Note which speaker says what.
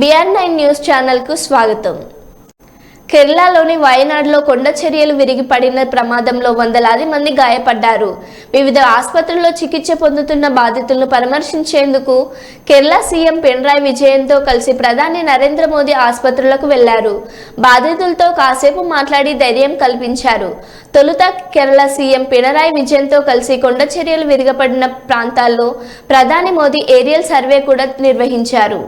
Speaker 1: BR nine news ఛానల్కు స్వాగతం. కేరళలోని వయనాడులో కొండ చర్యలు విరిగి పడిన ప్రమాదంలో వందలాది మంది గాయపడ్డారు. వివిధ ఆసుపత్రుల్లో చికిత్స పొందుతున్న బాధితులను పరామర్శించేందుకు కేరళ సీఎం పినరాయి విజయన్తో కలిసి ప్రధాని నరేంద్ర మోదీ ఆసుపత్రులకు వెళ్ళారు. బాధితులతో కాసేపు మాట్లాడి ధైర్యం కల్పించారు. తొలుత కేరళ సీఎం పినరాయి విజయన్తో కలిసి కొండ చర్యలు విరిగపడిన ప్రాంతాల్లో ప్రధాని మోదీ ఏరియల్ సర్వే కూడా నిర్వహించారు.